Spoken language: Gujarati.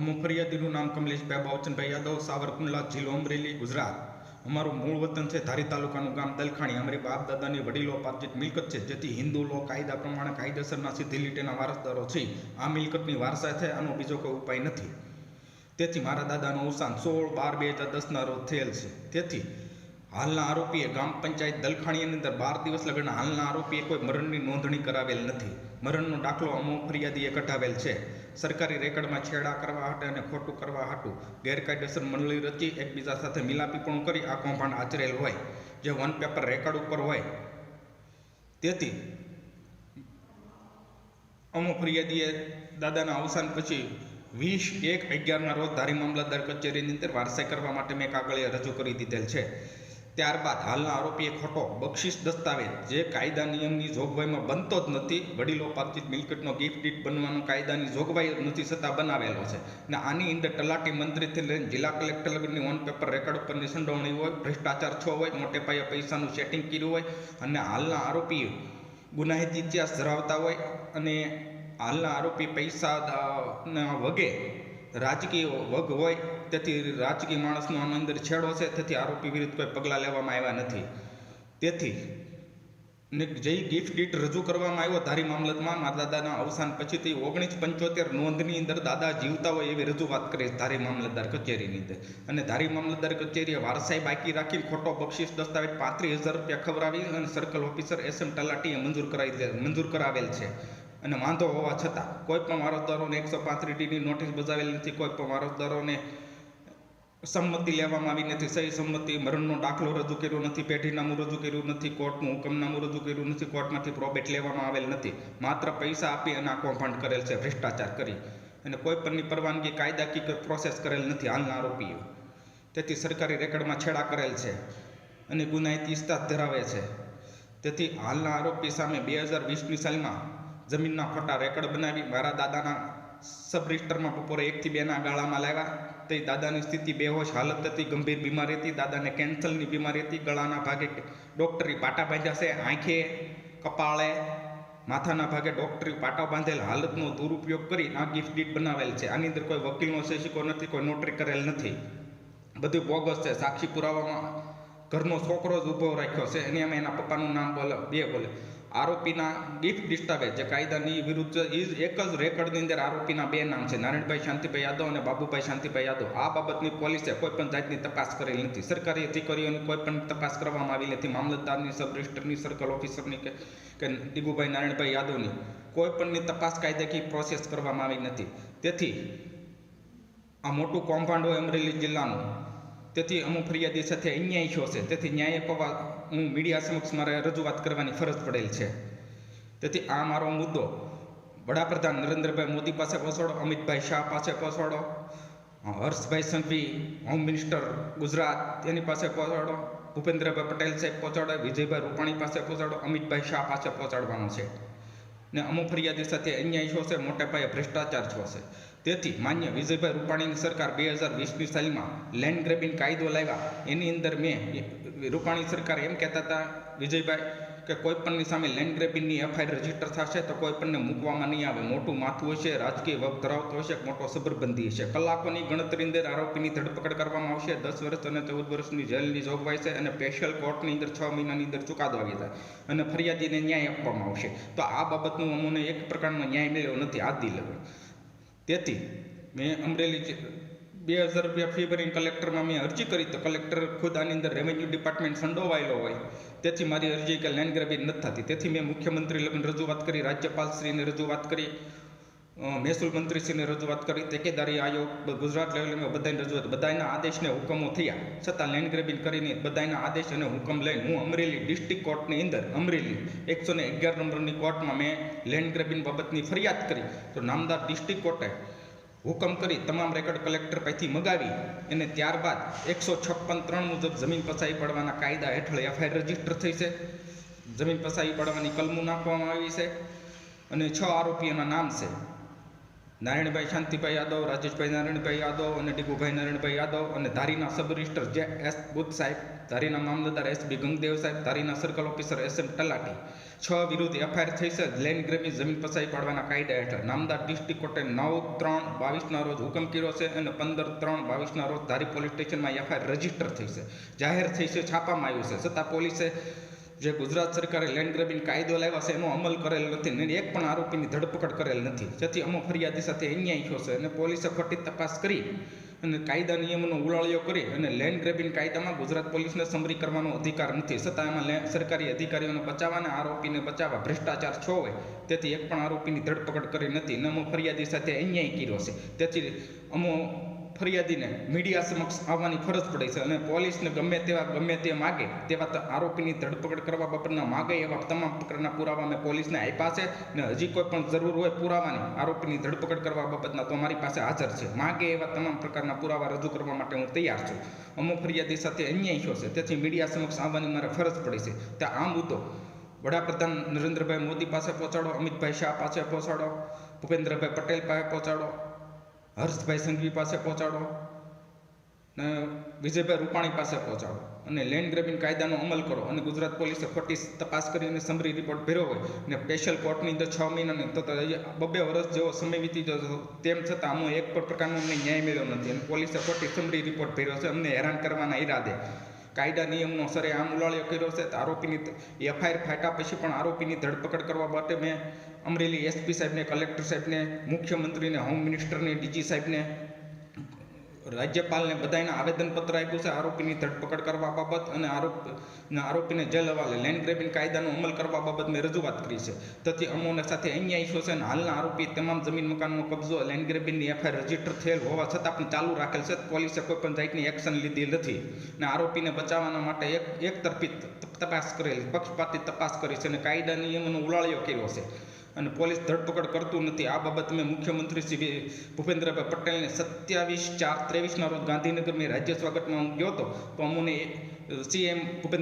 અમુક ફરિયાદીનું નામ કમલેશભાઈ બાવચનભાઈ યાદવ, સાવરકુંડલા જિલ્લો અમરેલી, ગુજરાત. અમારું મૂળ વતન છે ધારી તાલુકાનું ગામ દલખાણી. અમારી બાપ દાદાની વડીલો પાર્જિત મિલકત છે, જેથી હિન્દુ લો, કાયદા પ્રમાણે કાયદેસરના સીધી લીટીના વારસદારો છે. આ મિલકતની વારસા થાય આનો બીજો કોઈ ઉપાય નથી. તેથી મારા દાદાનું અવસાન સોળ બાર બે હજાર દસના રોજ થયેલ છે. તેથી હાલના આરોપીએ ગ્રામ પંચાયત દલખાણીની અંદર બાર દિવસ લગન હાલના આરોપીએ કોઈ મરણની નોંધણી કરાવેલ નથી. મરણનો દાખલો અમુક ફરિયાદીએ કઢાવેલ છે. સરકારી રેકર્ડમાં છેડા કરવા હાટે અને ખોટું કરવા હાટું ગેરકાયદેસર મંડળી રચી એકબીજા સાથે મિલાપીપણું કરી આ કૌભાંડ આચરેલ હોય. જે વન પેપર રેકર્ડ ઉપર હોય. તેથી અમુક ફરિયાદીએ દાદાના અવસાન પછી વીસ એક અગિયારના રોજ ધારી મામલતદાર કચેરીની અંદર વારસાઈ કરવા માટે મેં કાગળિયા રજૂ કરી દીધેલ છે. ત્યારબાદ હાલના આરોપીએ ખોટો બક્ષિસ દસ્તાવેજ જે કાયદા નિયમની જોગવાઈમાં બનતો જ નથી, વડીલો પાર્જિત મિલકતનો ગિફ્ટ ડીટ બનવાનો કાયદાની જોગવાઈ નથી છતાં બનાવેલો છે. અને આની અંદર તલાટી મંત્રીથી લઈને જિલ્લા કલેક્ટર લગનની ઓન પેપર રેકર્ડ ઉપરની સંડોવણી હોય, ભ્રષ્ટાચાર છો હોય, મોટે પાયે પૈસાનું સેટિંગ કર્યું હોય અને હાલના આરોપી ગુનાહિત ઇતિહાસ ધરાવતા હોય અને હાલના આરોપી પૈસા વગે, રાજકીય વગ હોય તેથી રાજકીય માણસનો આની અંદર છેડો છે, તેથી આરોપી વિરુદ્ધ કોઈ પગલાં લેવામાં આવ્યા નથી. તેથી ને જે ગિફ્ટ ડીટ રજૂ કરવામાં આવ્યો, ધારી મામલતમાં મારા દાદાના અવસાન પછીથી ઓગણીસ પંચોતેર નોંધની અંદર દાદા જીવતા હોય એવી રજૂઆત કરી ધારી મામલતદાર કચેરીની અંદર. અને ધારી મામલતદાર કચેરીએ વારસાઈ બાકી રાખી ખોટો બક્ષિસ દસ્તાવેજ પાંત્રીસ હજાર રૂપિયા ખવડાવી અને સર્કલ ઓફિસર એસ એમ તલાટીએ મંજૂર કરાવી મંજૂર કરાવેલ છે. અને વાંધો હોવા છતાં કોઈ પણ વારસદારોને એકસો પાંત્રીસ ડીની નોટિસ બજાવેલ નથી, કોઈ પણ વારસદારોને સંમતિ લેવામાં આવી નથી. સહી સંમતિ, મરણનો દાખલો રજૂ કર્યો નથી, પેઢીનામું રજૂ કર્યું નથી, કોર્ટનું હુકમનામું રજૂ કર્યું નથી, કોર્ટમાંથી પ્રોબેટ લેવામાં આવેલ નથી. માત્ર પૈસા આપી અને આ કૌભાંડ કરેલ છે. ભ્રષ્ટાચાર કરી. અને કોઈ પણની પરવાનગી, કાયદાકીય પ્રોસેસ કરેલ નથી. હાલના આરોપીઓ. તેથી સરકારી રેકર્ડમાં છેડા કરેલ છે અને ગુનાહિત ઇસ્તાદ ધરાવે છે. તેથી હાલના આરોપી સામે બે હજાર વીસની સાલમાં જમીનના ખોટા રેકર્ડ બનાવી મારા દાદાના સબ રજિસ્ટરમાં બપોરે એકથી બેના ગાળામાં લાવ્યા. તે દાદાની સ્થિતિ બેહોશ હાલત હતી, ગંભીર બીમારી હતી. દાદાને કેન્સરની બીમારી હતી. ગળાના ભાગે ડૉક્ટરી પાટા બાંધ્યા છે. આંખે, કપાળે, માથાના ભાગે ડૉક્ટરી પાટા બાંધેલ હાલતનો દુરુપયોગ કરી આ ગિફ્ટ ડીટ બનાવેલ છે. આની અંદર કોઈ વકીલનો શિક્ષકો નથી, કોઈ નોટરી કરેલ નથી. બધું બોગસ છે. સાક્ષી પુરાવામાં ઘરનો છોકરો જ ઊભો રાખ્યો છે. એની અમે એના પપ્પાનું નામ બોલે, બે બોલે. આરોપીના ગિફ્ટ દસ્તાવેજ જે કાયદાની વિરુદ્ધ એ એક જ રેકર્ડની અંદર આરોપીના બે નામ છે. નારાયણભાઈ શાંતિભાઈ યાદવ અને બાબુભાઈ શાંતિભાઈ યાદવ. આ બાબતની પોલીસે કોઈ પણ જાતની તપાસ કરેલી નથી. સરકારી અધિકારીઓની કોઈ પણ તપાસ કરવામાં આવી નથી. મામલતદારની સબ રજિસ્ટરની સર્કલ ઓફિસરની કે દિગુભાઈ નારાયણભાઈ યાદવની કોઈ પણની તપાસ કાયદાકીય પ્રોસેસ કરવામાં આવી નથી. તેથી આ મોટું કૌભાંડ હોય અમરેલી જિલ્લાનું. તેથી અમુક ફરિયાદી સાથે અન્યાય થયો છે. તેથી ન્યાય અપાવવા હું મીડિયા સમક્ષ મારે રજૂઆત કરવાની ફરજ પડેલ છે. તેથી આ મારો મુદ્દો. વડાપ્રધાન નરેન્દ્રભાઈ મોદી પાસે પહોંચાડો, અમિતભાઈ શાહ પાસે પહોંચાડો હર્ષભાઈ સંઘવી, હોમ મિનિસ્ટર ગુજરાત એની પાસે પહોંચાડો, ભૂપેન્દ્રભાઈ પટેલ સાહેબ પહોંચાડો, વિજયભાઈ રૂપાણી પાસે પહોંચાડો, અમિતભાઈ શાહ પાસે પહોંચાડવાનો છે. ને અમુક ફરિયાદી સાથે અન્યાય થયો છે મોટે પાયે ભ્રષ્ટાચાર થયો છે તેથી માન્ય વિજયભાઈ રૂપાણીની સરકાર બે હજાર વીસની સાલમાં લેન્ડ ગ્રેબિંગ કાયદો લાવ્યા. એની અંદર મેં રૂપાણી સરકાર એમ કહેતા હતા, વિજયભાઈ, કે કોઈપણની સામે લેન્ડ ગ્રેબિંગની એફઆઈઆર રજિસ્ટર થશે તો કોઈપણને મૂકવામાં નહીં આવે. મોટું માથું હશે, રાજકીય વગ ધરાવતો હશે, મોટો સબરબંધી હશે. કલાકોની ગણતરી અંદર આરોપીની ધરપકડ કરવામાં આવશે. દસ વર્ષ અને ચૌદ વર્ષની જેલની જોગવાઈ છે અને સ્પેશિયલ કોર્ટની અંદર છ મહિનાની અંદર ચુકાદો આવી જાય અને ફરિયાદીને ન્યાય આપવામાં આવશે. તો આ બાબતનું અમને એક પ્રકારનો ન્યાય મળ્યો નથી. આજ દી લગન. તેથી મેં અમરેલી બે હજાર રૂપિયા ફી ભરીને કલેક્ટરમાં મેં અરજી કરી તો કલેક્ટર ખુદ આની અંદર રેવન્યુ ડિપાર્ટમેન્ટ સંડોવાયેલો હોય. તેથી મારી અરજી કે લેન્ડ ગ્રેબિંગ નથી થતી. તેથી મેં મુખ્યમંત્રી લગ્ન રજૂઆત કરી, રાજ્યપાલશ્રીને રજૂઆત કરી. મહેસૂલ મંત્રીશ્રીને રજૂઆત કરી. ટેકેદારી આયોગ ગુજરાત લેવલમાં બધાની રજૂઆત. બધાના આદેશને હુકમો થયા. છતાં લેન્ડ ગ્રેબિંગ કરીને બધાના આદેશ અને હુકમ લઈને હું અમરેલી ડિસ્ટ્રિક્ટ કોર્ટની અંદર અમરેલી એકસો ને નંબરની કોર્ટમાં મેં લેન્ડ ગ્રેબિંગ બાબતની ફરિયાદ કરી. તો નામદાર ડિસ્ટ્રિક્ટ કોર્ટે હુકમ કરી તમામ રેકોર્ડ કલેક્ટર પાસેથી મગાવી અને ત્યારબાદ એકસો છપ્પન ત્રણ મુજબ જમીન પસાઈ પડવાના કાયદા હેઠળ એફઆઈઆર રજિસ્ટર થઈ છે. જમીન પસાઈ પડવાની કલમો નાખવામાં આવી છે અને છ આરોપીઓના નામ છે. નારાયણભાઈ શાંતિભાઈ યાદવ, રાજેશભાઈ નારાયણભાઈ યાદવ અને ડીગુભાઈ નારાયણભાઈ યાદવ અને ધારીના sub register J S Buddh સાહેબ, ધારીના મામલતદાર એસ બી ગંગદેવ સાહેબ, ધારીના સર્કલ ઓફિસર એસ એમ તલાટી. છ વિરુદ્ધ એફઆઈઆર થઈ છે, લેન્ડ ગ્રેબી જમીન પસાઈ પાડવાના કાયદા હેઠળ. નામદાર ડિસ્ટ્રિક્ટ કોર્ટે નવ ત્રણ બાવીસના રોજ હુકમ કર્યો છે અને પંદર ત્રણ બાવીસના રોજ ધારી પોલીસ સ્ટેશનમાં એફઆઈઆર રજિસ્ટર થઈ છે. જાહેર થઈ છે, છાપામાં આવ્યું છે. છતાં પોલીસે જે ગુજરાત સરકારે લેન્ડ ગ્રેબિંગ કાયદો લાવ્યા છે, એનો અમલ કરેલ નથી અને એક પણ આરોપીની ધરપકડ કરેલ નથી. જેથી અમુક ફરિયાદી સાથે અન્યાય થયો છે અને પોલીસે ખોટી તપાસ કરી અને કાયદા નિયમોનો ઉલાળ્યો કરી અને લેન્ડ ગ્રેબિંગ કાયદામાં ગુજરાત પોલીસને સમરી કરવાનો અધિકાર નથી. છતાં એમાં સરકારી અધિકારીઓને બચાવવાના આરોપીને બચાવવા ભ્રષ્ટાચાર છો હોય, તેથી એક પણ આરોપીની ધરપકડ કરી નથી અને અમુક ફરિયાદી સાથે અન્યાય કર્યો છે. તેથી અમો ફરિયાદીને મીડિયા સમક્ષ આવવાની ફરજ પડે છે અને પોલીસને ગમે તેવા, ગમે તે માગે તેવા આરોપીની ધરપકડ કરવા બાબતના માગે એવા તમામ પ્રકારના પુરાવા મેં પોલીસને આપ્યા છે અને હજી કોઈ પણ જરૂર હોય પુરાવાની આરોપીની ધરપકડ કરવા બાબતના તો મારી પાસે હાજર છે. માગે એવા તમામ પ્રકારના પુરાવા રજૂ કરવા માટે હું તૈયાર છું. અમુક ફરિયાદી સાથે અન્યાય થયો છે, તેથી મીડિયા સમક્ષ આવવાની મારે ફરજ પડી છે. તે આ મુદ્દો વડાપ્રધાન નરેન્દ્રભાઈ મોદી પાસે પહોંચાડો, અમિતભાઈ શાહ પાસે પહોંચાડો, ભૂપેન્દ્રભાઈ પટેલ પાસે પહોંચાડો હર્ષભાઈ સંઘવી પાસે પહોંચાડો ને વિજયભાઈ રૂપાણી પાસે પહોંચાડો અને લેન્ડ ગ્રેબિંગ કાયદાનો અમલ કરો અને ગુજરાત પોલીસે ખોટી તપાસ કરીને સમરી રિપોર્ટ ભર્યો હોય ને સ્પેશિયલ કોર્ટની અંદર છ મહિનાને તો બબે વર્ષ જેવો સમય વીતી જતો તેમ છતાં અમુ એક પણ પ્રકારનો અમને ન્યાય મળ્યો નથી અને પોલીસે ખોટી સમરી રિપોર્ટ ભર્યો છે. અમને હેરાન કરવાના ઈરાદે. કાયદા નિયમનો સરે આમ ઉલાળ્યો કર્યો છે. તો આરોપીની એફઆઈઆર ફાટ્યા પછી પણ આરોપીની ધરપકડ કરવા માટે મેં અમરેલી એસપી સાહેબને કલેક્ટર સાહેબને, મુખ્યમંત્રીને હોમ મિનિસ્ટરને ડીજી સાહેબને, રાજ્યપાલને બધાને આવેદનપત્ર આપ્યું છે આરોપીની ધરપકડ કરવા બાબત અને આરોપ આરોપીને જેલ હવાલે લેન્ડ ગ્રેબિંગ કાયદાનો અમલ કરવા બાબત મેં રજૂઆત કરી છે. તેથી અમોને સાથે અન્યાય થયો છે અને હાલના આરોપી તમામ જમીન મકાનનો કબજો લેન્ડ ગ્રેબિંગની એફઆઈઆર રજિસ્ટર થયેલ હોવા છતાં પણ ચાલુ રાખેલ છે. પોલીસે કોઈ પણ જાતની એક્શન લીધી નથી અને આરોપીને બચાવવાના માટે એક એક તરફી તપાસ કરેલી, પક્ષપાતી તપાસ કરી છે અને કાયદા નિયમોનો ઉલાળ્યો કર્યો છે. અને પોલીસ ધરપકડ કરતું નથી. આ બાબત મેં મુખ્યમંત્રી શ્રી ભૂપેન્દ્રભાઈ પટેલને સત્યાવીસ ચાર ત્રેવીસના રોજ ગાંધીનગર મેં રાજ્ય સ્વાગતમાં હું ગયો હતો. તો અમને સીએમ ભૂપેન્દ્ર